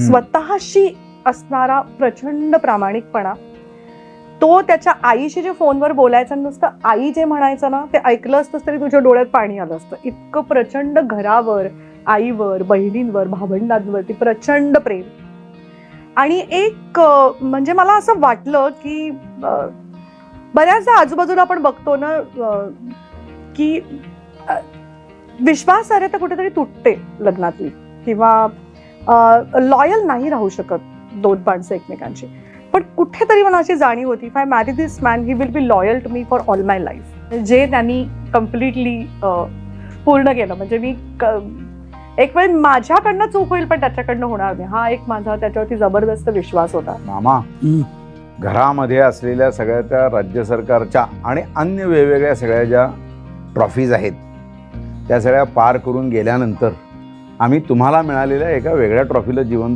स्वतःशी असणारा प्रचंड प्रामाणिकपणा. तो त्याच्या आईशी जे फोनवर बोलायचं नुसतं आई जे म्हणायचं ना ते ऐकलं असतं तरी तुझ्या डोळ्यात पाणी आलं असतं. इतकं प्रचंड घरावर आईवर बहिणींवर भावंडांवरती प्रचंड प्रेम. आणि एक म्हणजे मला असं वाटलं की बऱ्याचदा आजूबाजूला आपण बघतो ना की विश्वासार्हता कुठेतरी तुटते लग्नातली. किंवा लॉयल नाही राहू शकत दोन माणसं एकमेकांची पण कुठेतरी मला अशी जाणीव होती if I marry this man he will be loyal to me for all my life जे त्यांनी कम्प्लिटली पूर्ण केलं. म्हणजे मी क- एक वेळ माझ्याकडनं चूक होईल पण त्याच्याकडनं होणार नाही. हा एक माझा त्याच्यावरती जबरदस्त विश्वास होता. मामा घरामध्ये असलेल्या सगळ्या त्या राज्य सरकारच्या आणि अन्य वेगवेगळ्या सगळ्या ज्या ट्रॉफीज आहेत त्या सगळ्या पार करून गेल्यानंतर आम्ही तुम्हाला मिळालेल्या एका वेगळ्या ट्रॉफीला जीवन